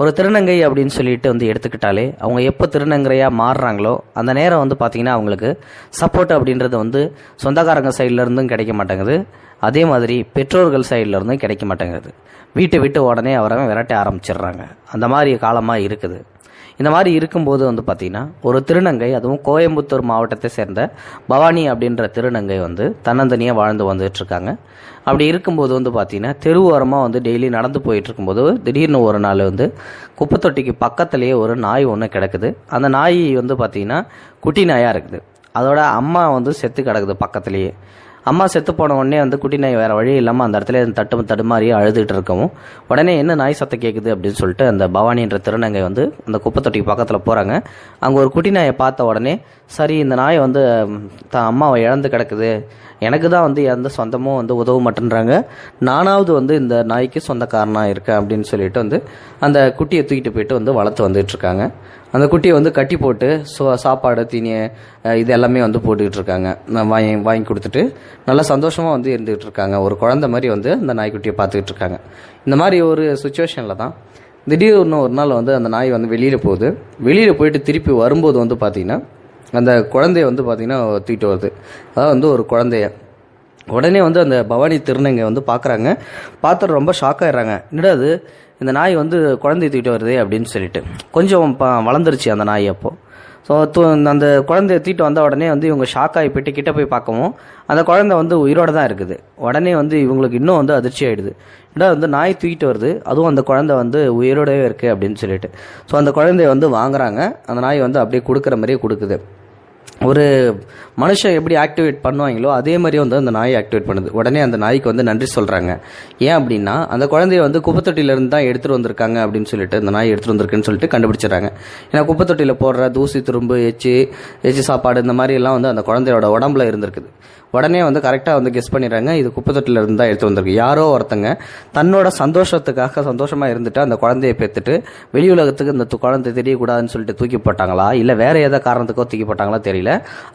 ஒரு திருநங்கை அப்படின்னு சொல்லிட்டு வந்து எடுத்துக்கிட்டாலே அவங்க எப்போ திருநங்கையாக மாறுறாங்களோ அந்த நேரம் வந்து பார்த்திங்கன்னா அவங்களுக்கு சப்போர்ட் அப்படின்றது வந்து சொந்தக்காரங்க சைடுல இருந்தும் கிடைக்க மாட்டேங்குது. அதே மாதிரி பெற்றோர்கள் சைட்லேருந்தும் கிடைக்க மாட்டேங்குது. வீட்டை விட்டு உடனே அவரை விரட்ட ஆரம்பிச்சிடுறாங்க. அந்த மாதிரி காலமாக இருக்குது. இந்த மாதிரி இருக்கும்போது வந்து பார்த்திங்கன்னா ஒரு திருநங்கை அதுவும் கோயம்புத்தூர் மாவட்டத்தை சேர்ந்த பவானி அப்படின்ற திருநங்கை வந்து தன்னந்தனியாக வாழ்ந்து வந்துட்டு இருக்காங்க அப்படி இருக்கும்போது வந்து பார்த்திங்கன்னா தெருவோரமாக வந்து டெய்லி நடந்து போயிட்டு இருக்கும்போது திடீர்னு ஒரு நாள் வந்து குப்பைத்தொட்டிக்கு பக்கத்துலேயே ஒரு நாய் ஒன்று கிடக்குது. அந்த நாய் வந்து பார்த்திங்கன்னா குட்டி நாயாக இருக்குது. அதோட அம்மா வந்து செத்து கிடக்குது பக்கத்துலேயே. அம்மா செத்து போன உடனே வந்து குட்டி நாய் வேறு வழி இல்லாமல் அந்த இடத்துல தட்டு தடுமாறியே அழுதுகிட்டு இருக்கவும் உடனே என்ன நாய் சத்தம் கேட்குது அப்படின்னு சொல்லிட்டு அந்த பவானின்ற திருநங்கை வந்து அந்த குப்பை தொட்டிக்கு பக்கத்தில் போகிறாங்க அங்கே ஒரு குட்டி நாயை பார்த்த உடனே சரி இந்த நாய் வந்து தான் அம்மாவை இழந்து கிடக்குது. எனக்கு தான் வந்து எந்த சொந்தமும் வந்து உதவ மாட்டேன்றாங்க. நானாவது வந்து இந்த நாய்க்கு சொந்தக்காரனாக இருக்கேன் அப்படின்னு சொல்லிட்டு வந்து அந்த குட்டியை தூக்கிட்டு போயிட்டு வந்து வளர்த்து வந்துட்டு இருக்காங்க. அந்த குட்டியை வந்து கட்டி போட்டு சோ சாப்பாடு தீனி இது எல்லாமே வந்து போட்டுக்கிட்டு இருக்காங்க. நான் வாங்கி வாங்கி கொடுத்துட்டு நல்லா சந்தோஷமாக வந்து இருந்துகிட்டு இருக்காங்க. ஒரு குழந்தை மாதிரி வந்து அந்த நாய்க்குட்டியை பார்த்துக்கிட்டு இருக்காங்க. இந்த மாதிரி ஒரு சுச்சுவேஷனில் தான் திடீர்னு ஒரு நாள் வந்து அந்த நாய் வந்து வெளியில் போகுது. வெளியில் போயிட்டு திருப்பி வரும்போது வந்து பார்த்திங்கன்னா அந்த குழந்தைய வந்து பார்த்திங்கன்னா தூக்கிட்டு வருது. அதாவது வந்து ஒரு குழந்தைய. உடனே வந்து அந்த பவானி திருநங்கை வந்து பார்க்குறாங்க பார்த்துட்டு ரொம்ப ஷாக் ஆகிடுறாங்க என்னடா அது இந்த நாய் வந்து குழந்தை தூக்கிட்டு வருதே அப்படின்னு சொல்லிட்டு. கொஞ்சம் ப வளர்ந்துருச்சு அந்த நாய் அப்போது ஸோ அந்த குழந்தைய தூக்கிட்டு வந்த உடனே வந்து இவங்க ஷாக் ஆகி போயிட்டு கிட்ட போய் பார்க்கவும் அந்த குழந்தை வந்து உயிரோட தான் இருக்குது. உடனே வந்து இவங்களுக்கு இன்னும் வந்து அதிர்ச்சி ஆகிடுது ஏன்னா வந்து நாய் தூக்கிட்டு வருது? அதுவும் அந்த குழந்தை வந்து உயிரோடவே இருக்குது அப்படின்னு சொல்லிட்டு. ஸோ அந்த குழந்தைய வந்து வாங்குறாங்க. அந்த நாய் வந்து அப்படியே கொடுக்குற மாதிரியே கொடுக்குது. ஒரு மனுஷன் எப்படி ஆக்டிவேட் பண்ணுவாங்களோ அதே மாதிரி வந்து அந்த நாயை ஆக்டிவேட் பண்ணுது. உடனே அந்த நாய்க்கு வந்து நன்றி சொல்கிறாங்க ஏன் அப்படின்னா அந்த குழந்தைய வந்து குப்பைத்தொட்டியிலேருந்து தான் எடுத்துகிட்டு வந்திருக்காங்க அப்படின்னு சொல்லிட்டு அந்த நாய் எடுத்துகிட்டு வந்திருக்குன்னு சொல்லிட்டு கண்டுபிடிச்சிடுறாங்க. ஏன்னா குப்பைத்தொட்டியில் போடுற தூசி துரும்பு எச்சு எச்சு சாப்பாடு இந்த மாதிரி எல்லாம் வந்து அந்த குழந்தையோட உடம்புல இருந்திருக்குது. உடனே வந்து கரெக்டாக வந்து கெஸ் பண்ணிடுறாங்க இது குப்பைத்தொட்டில இருந்து தான் எடுத்து வந்திருக்கு. யாரோ ஒருத்தங்க தன்னோட சந்தோஷத்துக்காக சந்தோஷமாக இருந்துட்டு அந்த குழந்தைய பெற்றுட்டு வெளி உலகத்துக்கு இந்த குழந்தை தெரியக்கூடாதுன்னு சொல்லிட்டு தூக்கி போட்டாங்களா? இல்லை வேற ஏதோ காரணத்துக்கோ தூக்கி போட்டாங்களா தெரியல.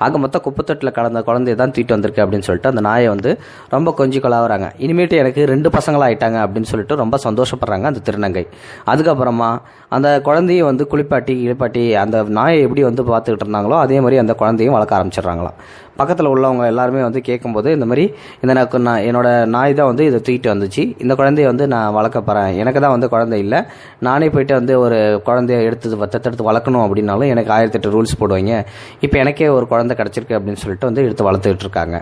ஆக மொத்தம் குப்பத்தொட்டில் கலந்த குழந்தைய தான் தூக்கிட்டு வந்திருக்கு அப்படின்னு சொல்லிட்டு அந்த நாயை வந்து ரொம்ப கொஞ்சி கொலாவுறாங்க. இனிமேட்டு எனக்கு ரெண்டு பசங்களாக ஆயிட்டாங்க அப்படின்னு சொல்லிட்டு ரொம்ப சந்தோஷப்படுறாங்க அந்த திருநங்கை. அதுக்கப்புறமா அந்த குழந்தையை வந்து குளிப்பாட்டி கிளிப்பாட்டி அந்த நாயை எப்படி வந்து பார்த்துக்கிட்டு இருந்தாங்களோ அதே மாதிரி அந்த குழந்தையும் வளர்க்க ஆரம்பிச்சிடுறாங்களாம். பக்கத்தில் உள்ளவங்க எல்லாருமே வந்து கேட்கும்போது இந்த மாதிரி இந்த எனக்கு நான் என்னோடய நாய் தான் வந்து இதை தூக்கிட்டு வந்துச்சு. இந்த குழந்தைய வந்து நான் வளர்க்க போகிறேன் எனக்கு தான் வந்து குழந்தை இல்லை. நானே போயிட்டு வந்து ஒரு குழந்தைய எடுத்து தத்தெடுத்து வளர்க்கணும் அப்படின்னாலும் எனக்கு ஆயிரத்தெட்டு ரூல்ஸ் போடுவாங்க. இப்போ எனக்கு ஒரு குழந்தை கிடச்சிருக்கு அப்படின்னு சொல்லிட்டு வந்து எடுத்து வளர்த்துக்கிட்டு இருக்காங்க.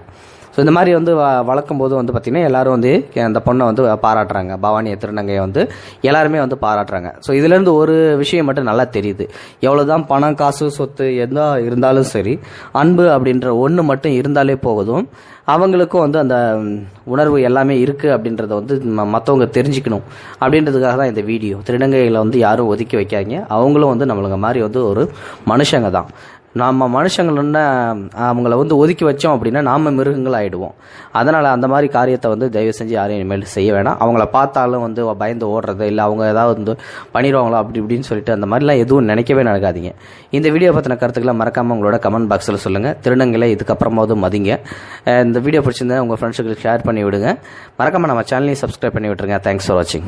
ஸோ இந்த மாதிரி வந்து வ வளர்க்கும் போது வந்து பார்த்திங்கன்னா எல்லோரும் வந்து அந்த பொண்ணை வந்து பாராட்டுறாங்க. பவானியை திருநங்கையை வந்து எல்லாருமே வந்து பாராட்டுறாங்க. ஸோ இதுலேருந்து ஒரு விஷயம் மட்டும் நல்லா தெரியுது. எவ்வளோ தான் பணம் காசு சொத்து எதா இருந்தாலும் சரி அன்பு அப்படின்ற ஒன்று மட்டும் இருந்தாலே போகுதும் அவங்களுக்கும் வந்து அந்த உணர்வு எல்லாமே இருக்குது அப்படின்றத வந்து மற்றவங்க தெரிஞ்சுக்கணும் அப்படின்றதுக்காக தான் இந்த வீடியோ. திருநங்கைகளை வந்து யாரும் ஒதுக்கி வைக்காங்க அவங்களும் வந்து நம்மளுங்க மாதிரி வந்து ஒரு மனுஷங்க தான். நாம் மனுஷங்கள்னா அவங்கள வந்து ஒதுக்கி வச்சோம் அப்படின்னா நாம் மிருகங்கள் ஆகிடுவோம் அதனால் அந்த மாதிரி காரியத்தை வந்து தயவு செஞ்சு யாரும் இனிமேல் செய்ய வேணாம். அவங்கள பார்த்தாலும் வந்து பயந்து ஓடுறது இல்லை அவங்க ஏதாவது வந்து பண்ணிடுவாங்களோ அப்படி இப்படின்னு சொல்லிட்டு அந்த மாதிரிலாம் எதுவும் நினைக்கவே நடக்காதீங்க. இந்த வீடியோ பற்றின கருத்துக்களை மறக்காமல் உங்களோட கமெண்ட் பாக்ஸில் சொல்லுங்கள் திருநங்கைகளை இதுக்கப்புறமாவது மதிங்க. இந்த வீடியோ பிடிச்சிருந்தா உங்கள் ஃப்ரெண்ட்ஸுக்கு ஷேர் பண்ணி விடுங்க. மறக்காமல் நம்ம சேனலையும் சப்ஸ்கிரைப் பண்ணி விட்டுருங்க. தேங்க்ஸ் ஃபார் வாட்சிங்